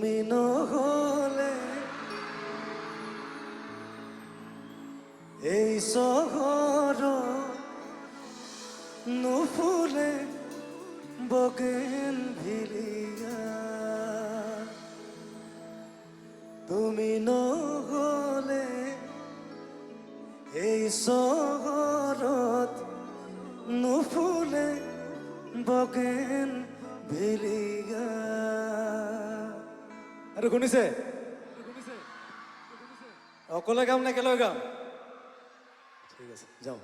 তুমি নহলে এই চহৰ নুফুলে বগেন তুমি নহলে এই চহৰত নুফুলে বগেন আৰু শুনিছে? অকলে গাম নে একেলগে গাম? ঠিক আছে যাওঁ।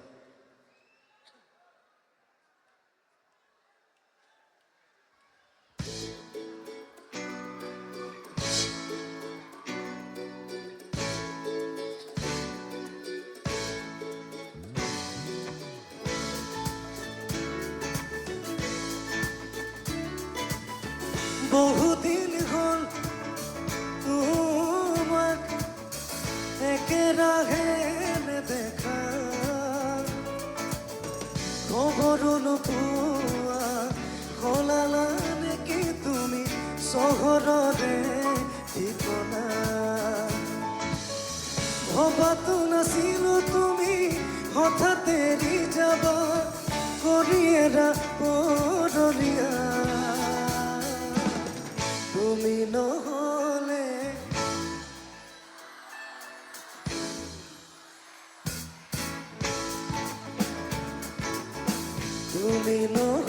বহুদিন একেৰাহে নেদেখা খবৰো নোপোৱা সলালা নেকি তুমি চহৰৰে ঠিকনা ভবাতো নাছিলো তুমি হঠাৎ এৰি যাবা কৰি এৰা পৰলীয়া তুমি নহলে তুমি নহলে